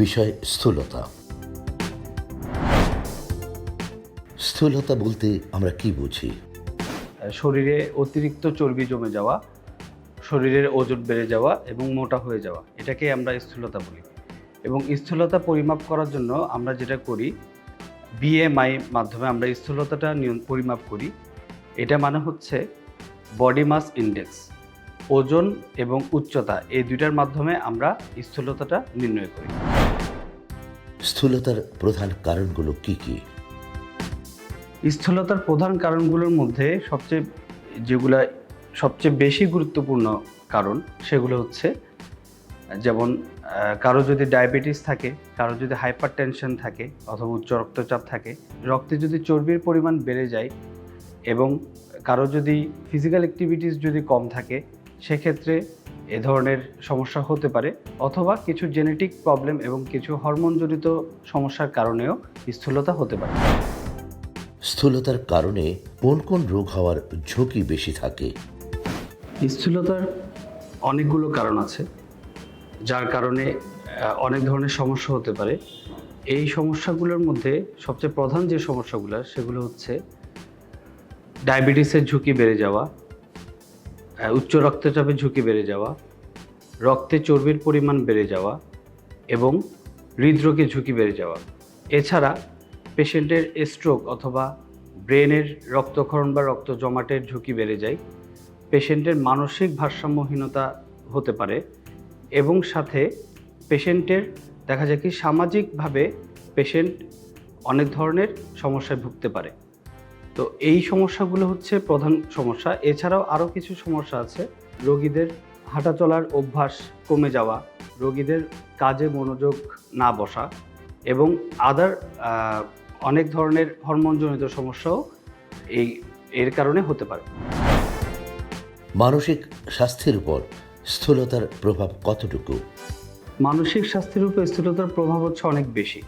বিষয় স্থূলতা। স্থূলতা বলতে আমরা কি বুঝি? শরীরে অতিরিক্ত চর্বি জমে যাওয়া, শরীরের ওজন বেড়ে যাওয়া এবং মোটা হয়ে যাওয়া, এটাকে আমরা স্থূলতা বলি। এবং স্থূলতা পরিমাপ করার জন্য আমরা যেটা করি বিএমআই মাধ্যমে আমরা স্থূলতাটা পরিমাপ করি। এটা মানে হচ্ছে বডি মাস ইন্ডেক্স ওজন এবং উচ্চতা, এই দুইটার মাধ্যমে আমরা স্থূলতাটা নির্ণয় করি। স্থূলতার প্রধান কারণগুলো কি কি? স্থূলতার প্রধান কারণগুলোর মধ্যে সবচেয়ে, যেগুলা সবচেয়ে বেশি গুরুত্বপূর্ণ কারণ, সেগুলো হচ্ছে, যেমন কারও যদি ডায়াবেটিস থাকে, কারও যদি হাইপার টেনশন থাকে অথবা উচ্চ রক্তচাপ থাকে, রক্তে যদি চর্বির পরিমাণ বেড়ে যায় এবং কারও যদি ফিজিক্যাল অ্যাক্টিভিটিস যদি কম থাকে, সেক্ষেত্রে এ ধরনের সমস্যা হতে পারে অথবা কিছু জেনেটিক প্রবলেম এবং কিছু হরমোনজনিত সমস্যার কারণেও স্থূলতা হতে পারে। স্থূলতার কারণে কোন কোন রোগ হওয়ার ঝুঁকি বেশি থাকে? স্থূলতার অনেকগুলো কারণ আছে যার কারণে অনেক ধরনের সমস্যা হতে পারে। এই সমস্যাগুলোর মধ্যে সবচেয়ে প্রধান যে সমস্যাগুলো সেগুলো হচ্ছে ডায়াবেটিসের ঝুঁকি বেড়ে যাওয়া উচ্চ রক্তচাপের ঝুঁকি বেড়ে যাওয়া, রক্তে চর্বির পরিমাণ বেড়ে যাওয়া এবং হৃদরোগের ঝুঁকি বেড়ে যাওয়া। এছাড়া পেশেন্টের স্ট্রোক অথবা ব্রেনের রক্তক্ষরণ বা রক্ত জমাটের ঝুঁকি বেড়ে যায়। পেশেন্টের মানসিক ভারসাম্যহীনতা হতে পারে এবং সাথে পেশেন্টের দেখা যায় কি সামাজিকভাবে পেশেন্ট অনেক ধরনের সমস্যায় ভুগতে পারে। তো এই সমস্যাগুলো হচ্ছে প্রধান সমস্যা। এছাড়াও আরও কিছু সমস্যা আছে। রোগীদের হাঁটা চলার অভ্যাস কমে যাওয়া রোগীদের কাজে মনোযোগ না বসা এবং আদার অনেক ধরনের হরমোনজনিত সমস্যাও এই এর কারণে হতে পারে। মানসিক স্বাস্থ্যের উপর স্থূলতার প্রভাব কতটুকু? মানসিক স্বাস্থ্যের উপর স্থূলতার প্রভাব হচ্ছে অনেক বেশি।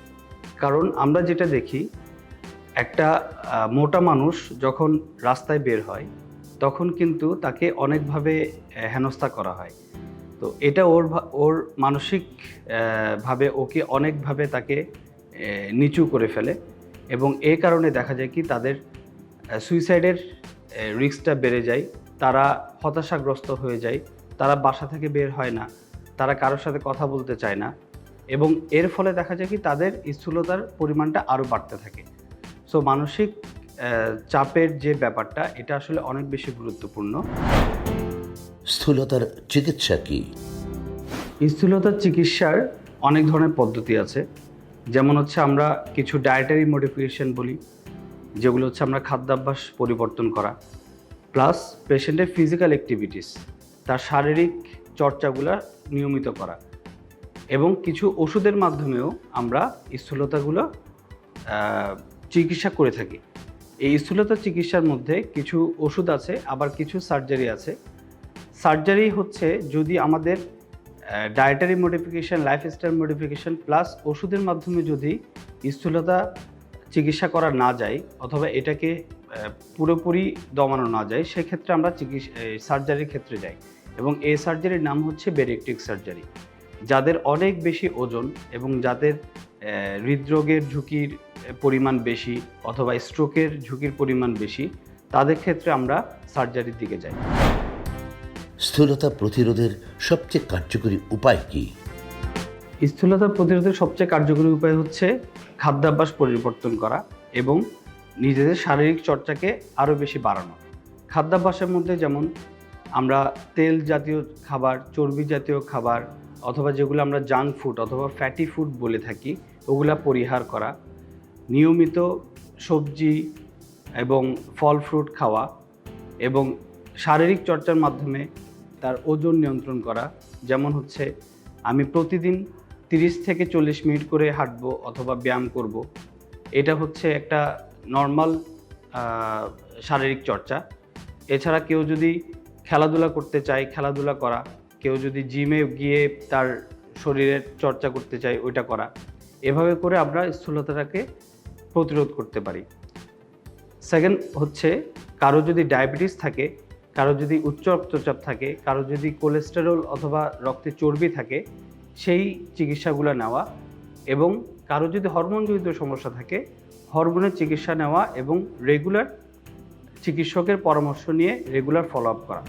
কারণ আমরা যেটা দেখি একটা মোটা মানুষ যখন রাস্তায় বের হয়, তখন কিন্তু তাকে অনেকভাবে হেনস্থা করা হয়। তো এটা ওর ওর মানসিক ভাবে ওকে অনেকভাবে তাকে নিচু করে ফেলে এবং এ কারণে দেখা যায় কি তাদের সুইসাইডের রিস্কটা বেড়ে যায়, তারা হতাশাগ্রস্ত হয়ে যায়, তারা বাসা থেকে বের হয় না, তারা কারোর সাথে কথা বলতে চায় না এবং এর ফলে দেখা যায় কি তাদের স্থূলতার পরিমাণটা আরও বাড়তে থাকে। সো মানসিক চাপের যে ব্যাপারটা এটা আসলে অনেক বেশি গুরুত্বপূর্ণ। স্থূলতার চিকিৎসা কি? স্থূলতার চিকিৎসার অনেক ধরনের পদ্ধতি আছে। যেমন হচ্ছে আমরা কিছু ডায়েটারি মডিফিকেশন বলি যেগুলো হচ্ছে আমরা খাদ্যাভ্যাস পরিবর্তন করা। প্লাস পেশেন্টের ফিজিক্যাল অ্যাক্টিভিটিস তার শারীরিক চর্চাগুলো নিয়মিত করা। এবং কিছু ওষুধের মাধ্যমেও আমরা স্থূলতাগুলো চিকিৎসা করে থাকি। এই স্থূলতা চিকিৎসার মধ্যে কিছু ওষুধ আছে, আবার কিছু সার্জারি আছে। সার্জারি হচ্ছে যদি আমাদের dietary modification lifestyle modification plus ওষুধের মাধ্যমে যদি স্থূলতা চিকিৎসা করা না যায় অথবা এটাকে পুরোপুরি দমানো না যায়, সেক্ষেত্রে আমরা চিকিৎসা সার্জারির ক্ষেত্রে যাই। এবং এই সার্জারির নাম হচ্ছে বেরেকটিক সার্জারি যাদের অনেক বেশি ওজন এবং যাদের হৃদরোগের ঝুঁকির পরিমাণ বেশি অথবা স্ট্রোকের ঝুঁকির পরিমাণ বেশি তাদের ক্ষেত্রে আমরা সার্জারির দিকে যাই। স্থূলতা প্রতিরোধের সবচেয়ে কার্যকরী উপায় কি? স্থূলতা প্রতিরোধের সবচেয়ে কার্যকরী উপায় হচ্ছে খাদ্যাভ্যাস পরিবর্তন করা এবং নিজেদের শারীরিক চর্চাকে আরও বেশি বাড়ানো। খাদ্যাভ্যাসের মধ্যে যেমন আমরা তেল জাতীয় খাবার চর্বি জাতীয় খাবার অথবা যেগুলো আমরা জাঙ্ক ফুড অথবা ফ্যাটি ফুড বলে থাকি, ওগুলা পরিহার করা। নিয়মিত সবজি এবং ফল ফ্রুট খাওয়া এবং শারীরিক চর্চার মাধ্যমে তার ওজন নিয়ন্ত্রণ করা। যেমন হচ্ছে, আমি প্রতিদিন তিরিশ থেকে চল্লিশ মিনিট করে হাঁটবো অথবা ব্যায়াম করব। এটা হচ্ছে একটা নর্মাল শারীরিক চর্চা। এছাড়া কেউ যদি খেলাধুলা করতে চায়, খেলাধুলা করা কেউ যদি জিমে গিয়ে তার শরীরের চর্চা করতে চায় ওইটা করা। এভাবে করে আমরা স্থূলতাটাকে প্রতিরোধ করতে পারি। সেকেন্ড হচ্ছে, কারও যদি ডায়াবেটিস থাকে, কারও যদি উচ্চ রক্তচাপ থাকে, কারও যদি কোলেস্টেরল অথবা রক্তে চর্বি থাকে, সেই চিকিৎসাগুলো নেওয়া এবং কারও যদি হরমোনজনিত সমস্যা থাকে, হরমোনের চিকিৎসা নেওয়া এবং রেগুলার চিকিৎসকের পরামর্শ নিয়ে রেগুলার ফলো আপ করা।